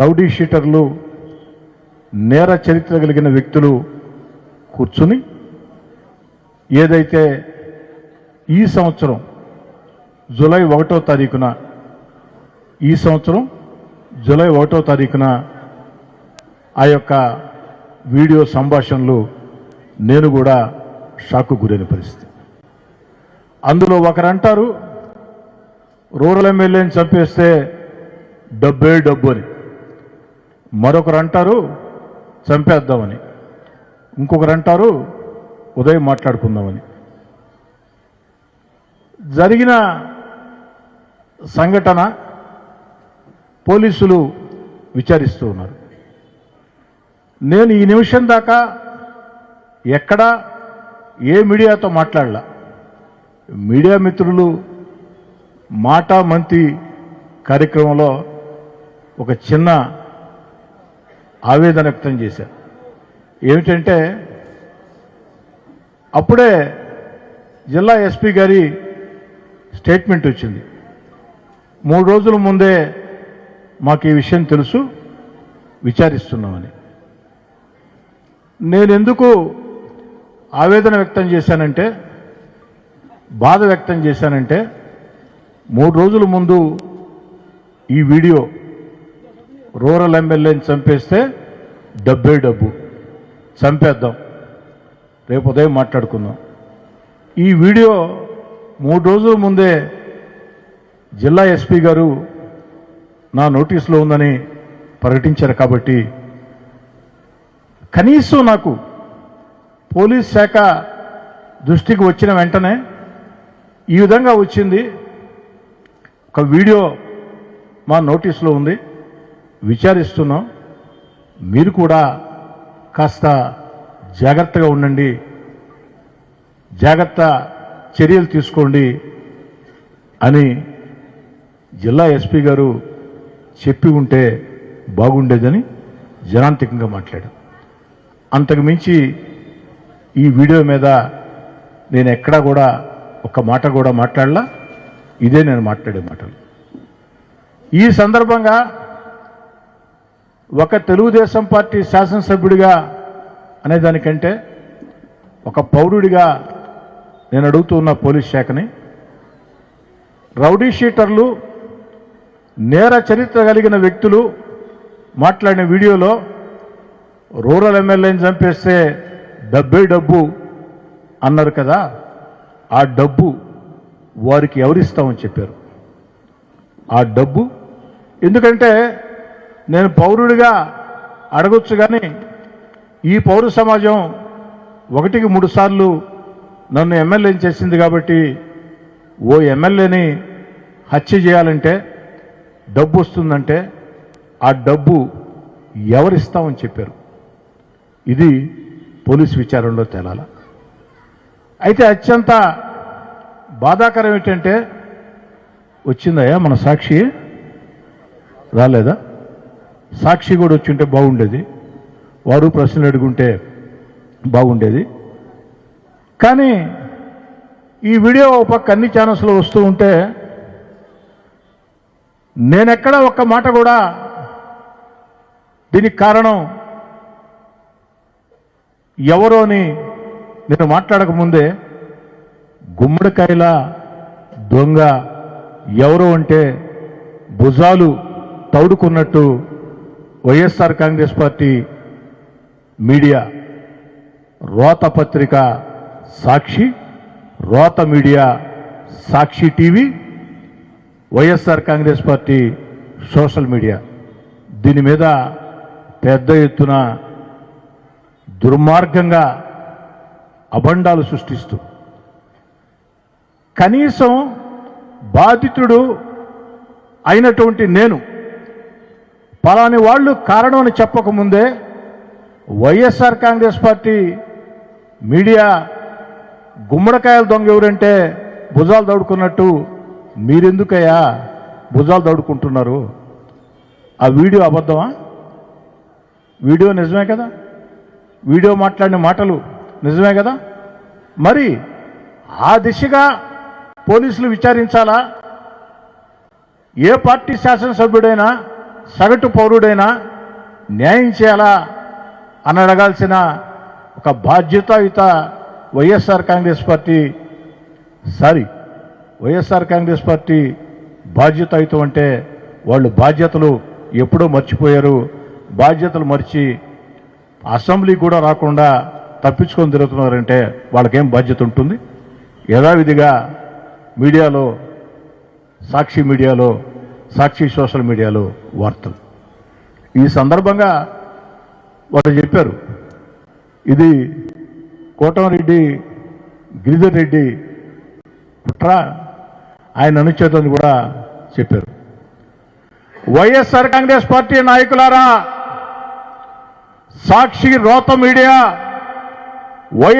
Rowdy షీటర్లు నేర చరిత్ర కలిగిన వ్యక్తులు కూర్చుని ఏదైతే ఈ సంవత్సరం జూలై ఒకటో తారీఖున ఈ సంవత్సరం జూలై ఒకటో తారీఖున ఆ యొక్క వీడియో సంభాషణలు నేను కూడా షాకు గురైన పరిస్థితి. అందులో ఒకరంటారు రూరల్ ఎమ్మెల్యేని చంపేస్తే డబ్బే డబ్బు అని. మరొకరు అంటారు చంపేద్దామని. ఇంకొకరు అంటారు ఉదయం మాట్లాడుకుందామని. జరిగిన సంఘటన పోలీసులు విచారిస్తూ ఉన్నారు. నేను ఈ నిమిషం దాకా ఎక్కడా ఏ మీడియాతో మాట్లాడలా. మీడియా మిత్రులు మాటా మంతి కార్యక్రమంలో ఒక చిన్న ఆవేదన వ్యక్తం చేశారు. ఏమిటంటే అప్పుడే జిల్లా ఎస్పీ గారి స్టేట్మెంట్ వచ్చింది. మూడు రోజుల ముందే మాకు ఈ విషయం తెలుసు విచారిస్తున్నామని. నేను ఎందుకు ఆవేదన వ్యక్తం చేశానంటే బాధ వ్యక్తం చేశానంటే మూడు రోజుల ముందు ఈ వీడియో రూరల్ ఎమ్మెల్యేని చంపేస్తే డబ్బే డబ్బు. చంపేద్దాం. రేపు ఉదయం మాట్లాడుకుందాం. ఈ వీడియో మూడు రోజుల ముందే జిల్లా ఎస్పీ గారు నా నోటీసులో ఉందని ప్రకటించారు కాబట్టి కనీసం నాకు పోలీస్ శాఖ దృష్టికి వచ్చిన వెంటనే ఈ విధంగా వచ్చింది. ఒక వీడియో మా నోటీసులో ఉంది. విచారిస్తున్నాం. మీరు కూడా కాస్త జాగ్రత్తగా ఉండండి. జాగ్రత్త చర్యలు తీసుకోండి అని జిల్లా ఎస్పీ గారు చెప్పి ఉంటే బాగుండేదని జనాంతికంగా మాట్లాడాం. అంతకు మించి ఈ వీడియో మీద నేను ఎక్కడా కూడా ఒక మాట కూడా మాట్లాడలా. ఇదే నేను మాట్లాడే మాటలు. ఈ సందర్భంగా ఒక తెలుగుదేశం పార్టీ శాసనసభ్యుడిగా అనేదానికంటే ఒక పౌరుడిగా నేను అడుగుతున్న పోలీస్ శాఖని రౌడీ షీటర్లు నేర చరిత్ర కలిగిన వ్యక్తులు మాట్లాడిన వీడియోలో రూరల్ ఎమ్మెల్యేని చంపేస్తే డబ్బే డబ్బు అన్నారు కదా ఆ డబ్బు వారికి ఎవరిస్తామని చెప్పారు. ఆ డబ్బు ఎందుకంటే నేను పౌరుడిగా అడగొచ్చు కానీ ఈ పౌర సమాజం ఒకటికి మూడు సార్లు నన్ను ఎమ్మెల్యేని చేసింది కాబట్టి ఓ ఎమ్మెల్యేని హత్య చేయాలంటే డబ్బు వస్తుందంటే ఆ డబ్బు ఎవరిస్తామని చెప్పారు. ఇది పోలీసు విచారణలో తేలాల. అయితే అత్యంత బాధాకరం ఏంటంటే వచ్చిందయ్యా మన సాక్షి? రాలేదా? సాక్షి కూడా వచ్చింటే బాగుండేది. వారు ప్రశ్నలు అడుగుంటే బాగుండేది. కానీ ఈ వీడియో ఒక పక్క అన్ని ఛానల్స్లో వస్తూ ఉంటే నేనెక్కడ ఒక్క మాట కూడా దీనికి కారణం ఎవరో అని నేను మాట్లాడకముందే గుమ్మడికాయల దొంగ ఎవరు అంటే భుజాలు తౌడుకున్నట్టు వైఎస్ఆర్ కాంగ్రెస్ పార్టీ మీడియా రోత పత్రిక సాక్షి రోత media Sakshi TV YSR Congress party social media. దీని మీద పెద్ద ఎత్తున దుర్మార్గంగా అబండాలు సృష్టిస్తూ కనీసం బాధితుడు అయినటువంటి నేను పలాని వాళ్ళు కారణం అని చెప్పకముందే వైఎస్ఆర్ కాంగ్రెస్ పార్టీ మీడియా గుమ్మడికాయల దొంగ ఎవరంటే భుజాలు దౌడుకున్నట్టు మీరెందుకయ్యా భుజాలు దౌడుకుంటున్నారు? ఆ వీడియో అబద్ధమా? వీడియో నిజమే కదా? వీడియో మాట్లాడిన మాటలు నిజమే కదా? మరి ఆ దిశగా పోలీసులు విచారించాలా? ఏ పార్టీ శాసనసభ్యుడైనా సగటు పౌరుడైనా న్యాయం చేయాలా అని అడగాల్సిన ఒక బాధ్యతాయుత YSR Congress party sorry YSR Congress party బాధ్యతాయుతం అంటే వాళ్ళు బాధ్యతలు ఎప్పుడో మర్చిపోయారు. బాధ్యతలు మర్చి అసెంబ్లీ కూడా రాకుండా తప్పించుకొని తిరుగుతున్నారంటే వాళ్ళకేం బాధ్యత ఉంటుంది? యథావిధిగా మీడియాలో సాక్షి మీడియాలో సాక్షి సోషల్ మీడియాలో వార్తలు. ఈ సందర్భంగా వారు చెప్పారు ఇది కోటమరెడ్డి గిరిధర్ రెడ్డి కుట్ర ఆయన అనుచేతని కూడా చెప్పారు. వైఎస్ఆర్ కాంగ్రెస్ పార్టీ నాయకులారా సాక్షి రోత మీడియా వై